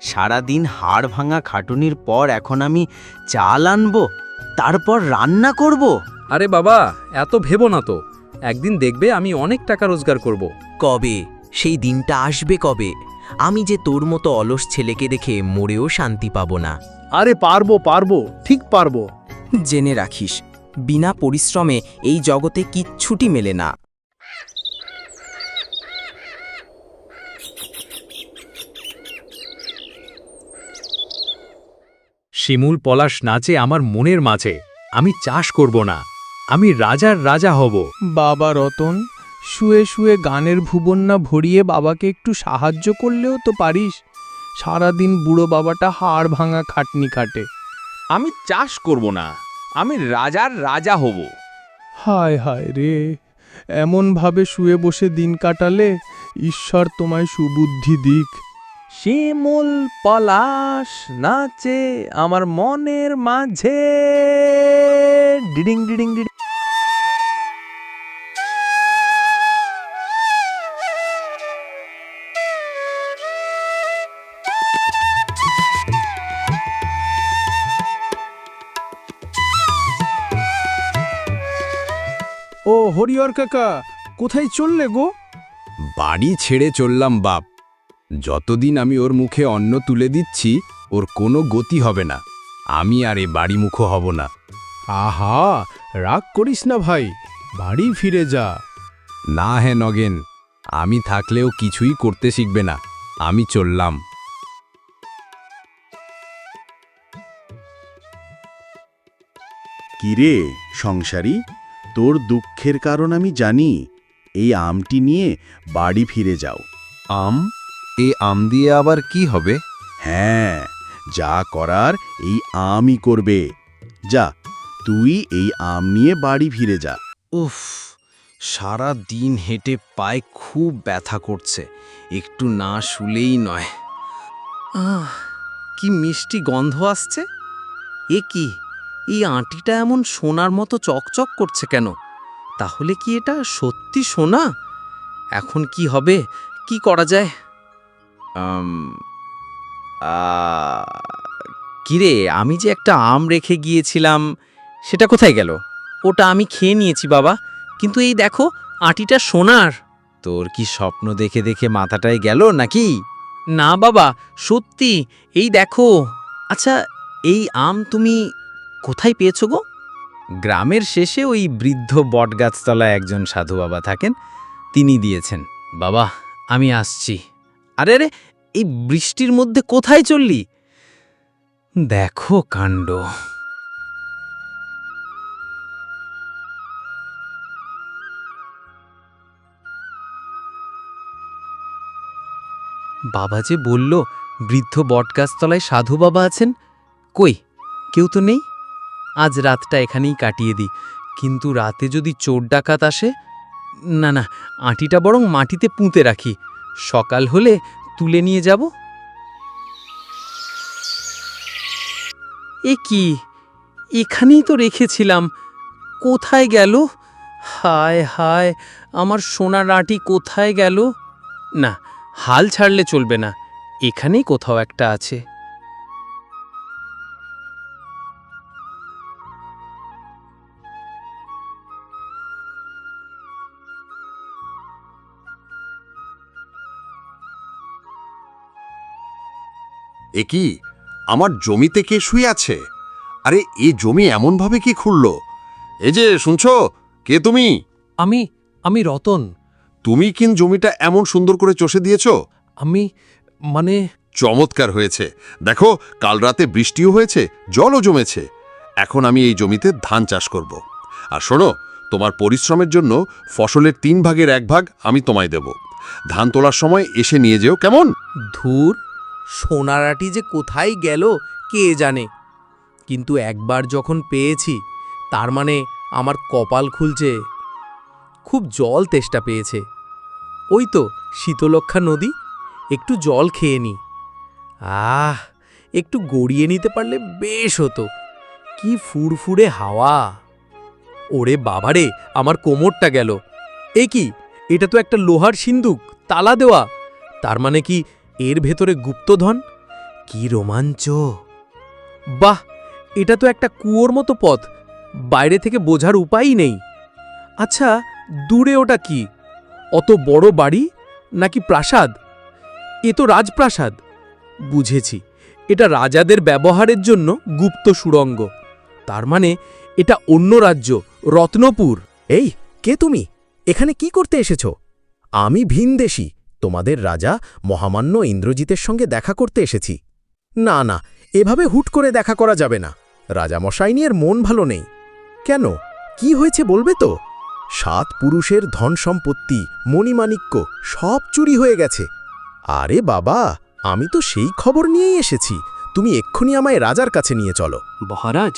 সারাদিন হাড় ভাঙা খাটুনির পর এখন আমি চাল আনব তারপর রান্না করব। আরে বাবা এত ভেবো না তো। একদিন দেখবে আমি অনেক টাকা রোজগার করব। কবে? সেই দিনটা আসবে কবে? আমি যে তোর মতো অলস ছেলেকে দেখে মরেও শান্তি পাবো না। আরে পারব পারব ঠিক পারব। জেনে রাখিস বিনা পরিশ্রমে এই জগতে কিচ্ছুটি মেলে না। শিমুল পলাশ নাচে আমার মনের মাঝে। আমি চাষ করব না। আমি রাজার রাজা হব। বাবা রতন শুয়ে শুয়ে গানের ভুবন না ভরিয়ে বাবাকে একটু সাহায্য করলেও তো পারিস। সারাদিন বুড়ো বাবাটা হাড় ভাঙা খাটনি খাটে। আমি চাষ করব না। আমি রাজার রাজা হব। হায় হায় রে এমনভাবে শুয়ে বসে দিন কাটালে ঈশ্বর তোমায় সুবুদ্ধি দিক। শিমুল পলাশ নাচে আমার মনের মাঝে। ডিডিং ডিডিং ডিডিং। ও হরিহর কাকা কোথায় চললে গো? বাড়ি ছেড়ে চললাম বাপ। যতদিন আমি ওর মুখে অন্ন তুলে দিচ্ছি ওর কোনো গতি হবে না। আমি আর এ বাড়ি মুখো হব না। আহা রাগ করিস না ভাই বাড়ি ফিরে যা। না হে নগেন আমি থাকলেও কিছুই করতে শিখবে না। আমি চললাম। কিরে সংসারী তোর দুঃখের কারণ আমি জানি। এই আমটি নিয়ে বাড়ি ফিরে যাও। আম? এ আম দিয়ে আবার কি হবে? হ্যাঁ যা করার এই আমই করবে। যা তুই এই আম নিয়ে বাড়ি ফিরে যা। উফ সারা দিন হেঁটে পায়ে খুব ব্যথা করছে। একটু না শুলেই নয়। আহ কি মিষ্টি গন্ধ আসছে। এ কি এই আঁটিটা এমন সোনার মতো চকচক করছে কেন? তাহলে কি এটা সত্যি সোনা? এখন কি হবে? কি করা যায়? কিরে, আমি যে একটা আম রেখে গিয়েছিলাম, সেটা কোথায় গেল? ওটা আমি খেয়ে নিয়েছি, বাবা। কিন্তু এই দেখো, আটিটা সোনার। তোর কি স্বপ্ন দেখে দেখে মাথাটায় গেল নাকি? না, বাবা, সত্যি, এই দেখো। আচ্ছা এই আম তুমি কোথায় পেয়েছ গো? গ্রামের শেষে ওই বৃদ্ধ বটগাছতলায় একজন সাধু বাবা থাকেন, তিনি দিয়েছেন। বাবা, আমি আসছি। আরে আরে, এই বৃষ্টির মধ্যে কোথায় চললি? দেখো কাণ্ড। বাবা যে বলল, বৃদ্ধ বটগাছতলায় সাধু বাবা আছেন? কই, কেউ তো নেই? আজ রাতটা এখানেই কাটিয়ে দিই। কিন্তু রাতে যদি চোর ডাকাত আসে? না না, আঁটিটা বরং মাটিতে পুঁতে রাখি। সকাল হলে তুলে নিয়ে যাব? এ কি? এখানেই তো রেখেছিলাম। কোথায় গেল? হায় হায়, আমার সোনার আঁটি কোথায় গেল? না, হাল ছাড়লে চলবে না। এখানেই কোথাও একটা আছে। এ কি? আমার জমিতে কে শুয়ে আছে? আরে এ জমি এমনভাবে কি খুলল? এ যে শুনছো? কে তুমি? আমি আমি রতন। তুমি কিন জমিটা এমন সুন্দর করে চষে দিয়েছ? আমি মানে চমৎকার হয়েছে। দেখো কাল রাতে বৃষ্টিও হয়েছে জলও জমেছে। এখন আমি এই জমিতে ধান চাষ করব। আর শোনো তোমার পরিশ্রমের জন্য ফসলের তিন ভাগের এক ভাগ আমি তোমায় দেব। ধান তোলার সময় এসে নিয়ে যেও কেমন? ধুর সোনারাটি যে কোথায় গেল, কে জানে? কিন্তু একবার যখন পেয়েছি, তার মানে আমার কপাল খুলছে। খুব জল তেষ্টা পেয়েছে। ওই তো শীতলক্ষা নদী, একটু জল খেয়ে নি। আহ, একটু গড়িয়ে নিতে পারলে বেশ হতো। কি ফুরফুরে হাওয়া। ওরে বাবারে, আমার কোমরটা গেল। এ কি? এটা তো একটা লোহার সিন্দুক, তালা দেওয়া। তার মানে কি এর ভেতরে গুপ্তধন? কি রোমাঞ্চ। বাহ, এটা তো একটা কুয়োর মতো পথ। বাইরে থেকে বোঝার উপায়ই নেই। আচ্ছা দূরে ওটা কি? অত বড় বাড়ি নাকি প্রাসাদ? এ তো রাজপ্রাসাদ। বুঝেছি, এটা রাজাদের ব্যবহারের জন্য গুপ্ত সুড়ঙ্গ। তার মানে এটা অন্য রাজ্য, রত্নপুর। এই, কে তুমি? এখানে কি করতে এসেছ? আমি ভিনদেশী। তোমাদের রাজা মহামান্য ইন্দ্রজিতের সঙ্গে দেখা করতে এসেছি। না না এভাবে হুট করে দেখা করা যাবে না। রাজামশাই নিয়ে মন ভালো নেই। কেন? কি হয়েছে বলবে তো? সাত পুরুষের ধন সম্পত্তি মণিমাণিক্য সব চুরি হয়ে গেছে। আরে বাবা আমি তো সেই খবর নিয়েই এসেছি। তুমি এক্ষুনি আমায় রাজার কাছে নিয়ে চলো। মহারাজ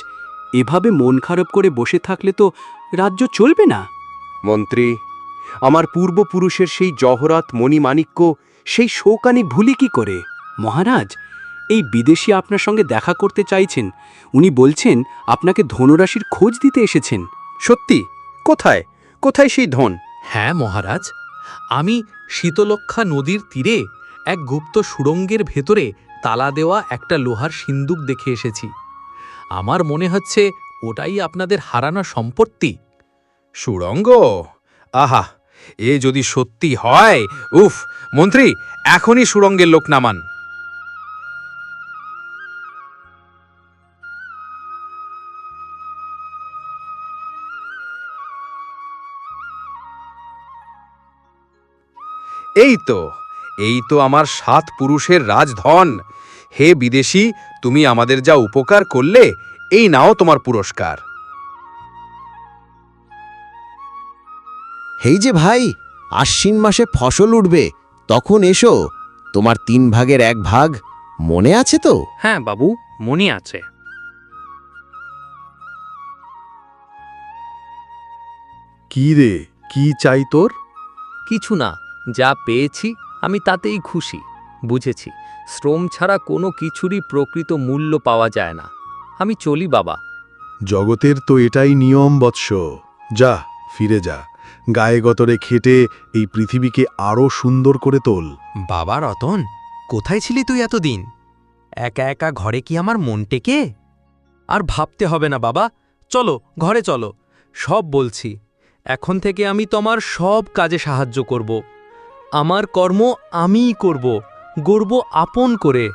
এভাবে মন খারাপ করে বসে থাকলে তো রাজ্য চলবে না। মন্ত্রী আমার পূর্বপুরুষের সেই জহরত মণিমাণিক্য সেই শোকানি ভুলি কি করে? মহারাজ এই বিদেশি আপনার সঙ্গে দেখা করতে চাইছেন। উনি বলছেন আপনাকে ধনুরাশির খোঁজ দিতে এসেছেন। সত্যি? কোথায়? কোথায় সেই ধন? হ্যাঁ মহারাজ। আমি শীতলক্ষা নদীর তীরে এক গুপ্ত সুড়ঙ্গের ভেতরে তালা দেওয়া একটা লোহার সিন্দুক দেখে এসেছি। আমার মনে হচ্ছে ওটাই আপনাদের হারানো সম্পত্তি। সুড়ঙ্গ? আহা, এ যদি সত্যি হয়, উফ, মন্ত্রী, এখনই সুড়ঙ্গের লোক নামান। এই তো এই তো আমার সাত পুরুষের রাজধন। হে বিদেশি, তুমি আমাদের যা উপকার করলে, এই নাও তোমার পুরস্কার। হেই যে ভাই আশ্বিন মাসে ফসল উঠবে তখন এসো তোমার তিন ভাগের এক ভাগ মনে আছে তো? হ্যাঁ বাবু মনে আছে। কি রে কি চাই তোর? কিছু না যা পেয়েছি আমি তাতেই খুশি বুঝেছি। শ্রম ছাড়া কোনো কিছুরই প্রকৃত মূল্য পাওয়া যায় না। আমি চলি বাবা। জগতের তো এটাই নিয়ম বৎস। যা ফিরে যা। গায়ে গতরে খেটে এই পৃথিবীকে আরও সুন্দর করে তোল। বাবা রতন, কোথায় ছিলি তুই এতদিন? একা একা ঘরে কি আমার মন টেকে? আর ভাবতে হবে না বাবা, চলো, ঘরে চলো, সব বলছি। এখন থেকে আমি তোমার সব কাজে সাহায্য করব। আমার কর্ম আমিই করব গর্ব আপন করে।